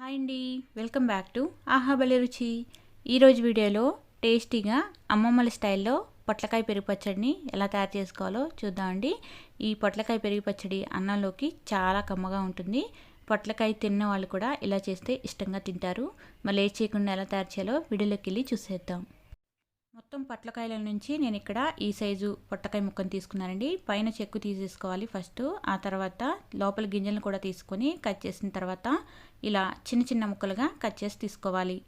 Hi అండి welcome back to ఆహా బలి రుచి. ఈరోజు వీడియోలో టేస్టీగా అమ్మమ్మల స్టైల్లో పొట్లకాయ పెరుగు పచ్చడిని ఎలా తయారు చేసుకోవాలో చూద్దామండి ఈ పొట్లకాయ పెరుగు పచ్చడి అన్నంలోకి చాలా కమ్మగా ఉంటుంది. పొట్లకాయ తిన్న వాళ్ళు కూడా ఇలా చేస్తే ఇష్టంగా తింటారు. మళ్ళీ ఏ చేయకుండా ఎలా తయారు చేయాలో వీడియోలోకి వెళ్ళి చూసేద్దాం. మొత్తం పొట్లకాయల నుంచి నేను ఇక్కడ ఈ సైజు పొట్టకాయ ముక్కను తీసుకున్నానండి. పైన చెక్కు తీసేసుకోవాలి ఫస్ట్. ఆ తర్వాత లోపల గింజలను కూడా తీసుకొని కట్ చేసిన తర్వాత ఇలా చిన్న చిన్న ముక్కలుగా కట్ చేసి తీసుకోవాలి.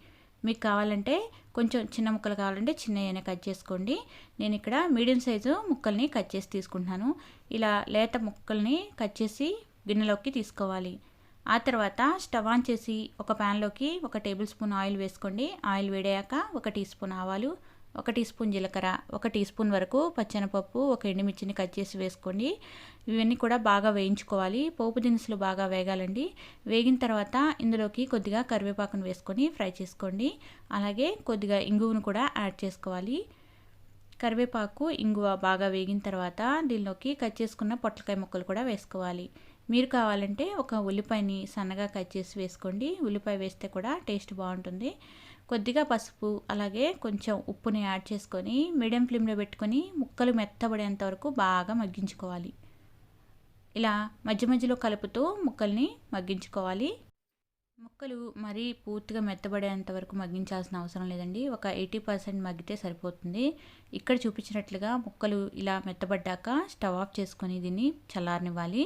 మీకు కావాలంటే కొంచెం చిన్న ముక్కలు కావాలంటే చిన్న కట్ చేసుకోండి. నేను ఇక్కడ మీడియం సైజు ముక్కల్ని కట్ చేసి తీసుకుంటున్నాను. ఇలా లేత ముక్కల్ని కట్ చేసి గిన్నెలోకి తీసుకోవాలి. ఆ తర్వాత స్టవ్ ఆన్ చేసి ఒక ప్యాన్లోకి ఒక టేబుల్ స్పూన్ ఆయిల్ వేసుకోండి. ఆయిల్ వేడాక ఒక టీ స్పూన్ ఆవాలు ఒక టీ స్పూన్ జీలకర్ర ఒక టీ స్పూన్ వరకు పచ్చెనపప్పు ఒక ఎండుమిర్చిని కట్ చేసి వేసుకోండి. ఇవన్నీ కూడా బాగా వేయించుకోవాలి. పోపు దినుసులు బాగా వేగాలండి. వేగిన తర్వాత ఇందులోకి కొద్దిగా కరివేపాకును వేసుకొని ఫ్రై చేసుకోండి. అలాగే కొద్దిగా ఇంగువను కూడా యాడ్ చేసుకోవాలి. కరివేపాకు ఇంగువ బాగా వేగిన తర్వాత దీనిలోకి కట్ చేసుకున్న పొట్లకాయ ముక్కలు కూడా వేసుకోవాలి. మీరు కావాలంటే ఒక ఉల్లిపాయని సన్నగా కట్ చేసి వేసుకోండి. ఉల్లిపాయ వేస్తే కూడా టేస్ట్ బాగుంటుంది. కొద్దిగా పసుపు అలాగే కొంచెం ఉప్పుని యాడ్ చేసుకొని మీడియం ఫ్లేమ్లో పెట్టుకొని ముక్కలు మెత్తబడేంత వరకు బాగా మగ్గించుకోవాలి. ఇలా మధ్య మధ్యలో కలుపుతూ ముక్కల్ని మగ్గించుకోవాలి. ముక్కలు మరీ పూర్తిగా మెత్తబడేంత వరకు మగ్గించాల్సిన అవసరం లేదండి. ఒక ఎయిటీ పర్సెంట్ మగ్గితే సరిపోతుంది. ఇక్కడ చూపించినట్లుగా ముక్కలు ఇలా మెత్తబడ్డాక స్టవ్ ఆఫ్ చేసుకొని దీన్ని చల్లారనివ్వాలి.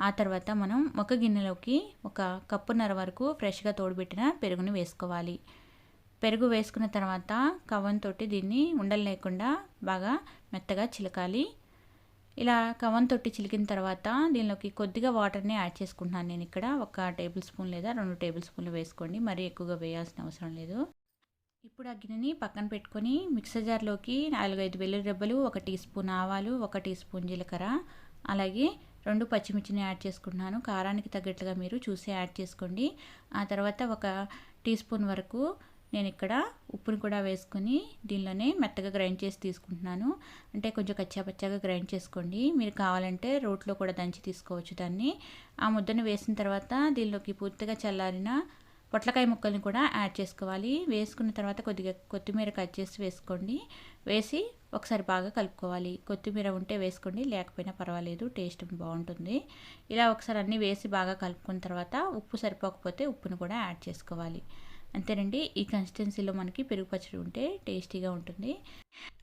ఆ తర్వాత మనం ఒక గిన్నెలోకి ఒక కప్పున్నర వరకు ఫ్రెష్గా తోడుపెట్టిన పెరుగుని వేసుకోవాలి. పెరుగు వేసుకున్న తర్వాత కవంతో దీన్ని ఉండలు లేకుండా బాగా మెత్తగా చిలకాలి. ఇలా కవన్ తొట్టి చిలికిన తర్వాత దీనిలోకి కొద్దిగా వాటర్ని యాడ్ చేసుకుంటున్నాను నేను ఇక్కడ. ఒక టేబుల్ స్పూన్ లేదా రెండు టేబుల్ స్పూన్లు వేసుకోండి. మరీ ఎక్కువగా వేయాల్సిన అవసరం లేదు. ఇప్పుడు ఆ గిన్నెని పక్కన పెట్టుకొని మిక్సర్ జార్లోకి నాలుగైదు వెల్లుల్లి రెబ్బలు ఒక టీ స్పూన్ ఆవాలు ఒక టీ స్పూన్ జీలకర్ర అలాగే రెండు పచ్చిమిర్చిని యాడ్ చేసుకుంటున్నాను. కారానికి తగ్గట్టుగా మీరు చూసి యాడ్ చేసుకోండి. ఆ తర్వాత ఒక టీ స్పూన్ వరకు నేను ఇక్కడ ఉప్పుని కూడా వేసుకొని దీనిలోనే మెత్తగా గ్రైండ్ చేసి తీసుకుంటున్నాను. అంటే కొంచెం కచ్చాపచ్చాగా గ్రైండ్ చేసుకోండి. మీరు కావాలంటే రోట్లో కూడా దంచి తీసుకోవచ్చు దాన్ని. ఆ ముద్దను వేసిన తర్వాత దీనిలోకి పూర్తిగా చల్లారిన పొట్లకాయ ముక్కల్ని కూడా యాడ్ చేసుకోవాలి. వేసుకున్న తర్వాత కొద్దిగా కొత్తిమీర కట్ చేసి వేసుకోండి. వేసి ఒకసారి బాగా కలుపుకోవాలి. కొత్తిమీర ఉంటే వేసుకోండి లేకపోయినా పర్వాలేదు టేస్ట్ బాగుంటుంది. ఇలా ఒకసారి అన్నీ వేసి బాగా కలుపుకున్న తర్వాత ఉప్పు సరిపోకపోతే ఉప్పును కూడా యాడ్ చేసుకోవాలి. అంతేనండి ఈ కన్సిస్టెన్సీలో మనకి పెరుగు పచ్చడి ఉంటే టేస్టీగా ఉంటుంది.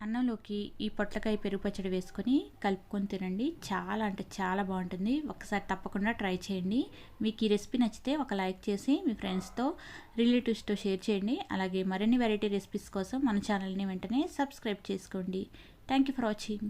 అన్నంలోకి ఈ పొట్లకాయ పెరుగు పచ్చడి వేసుకొని కలుపుకొని తినండి. చాలా అంటే చాలా బాగుంటుంది. ఒకసారి తప్పకుండా ట్రై చేయండి. మీకు ఈ రెసిపీ నచ్చితే ఒక లైక్ చేసి మీ ఫ్రెండ్స్తో రిలేటివ్స్తో షేర్ చేయండి. అలాగే మరిన్ని వెరైటీ రెసిపీస్ కోసం మన ఛానల్ని వెంటనే సబ్స్క్రైబ్ చేసుకోండి. Thank you for watching.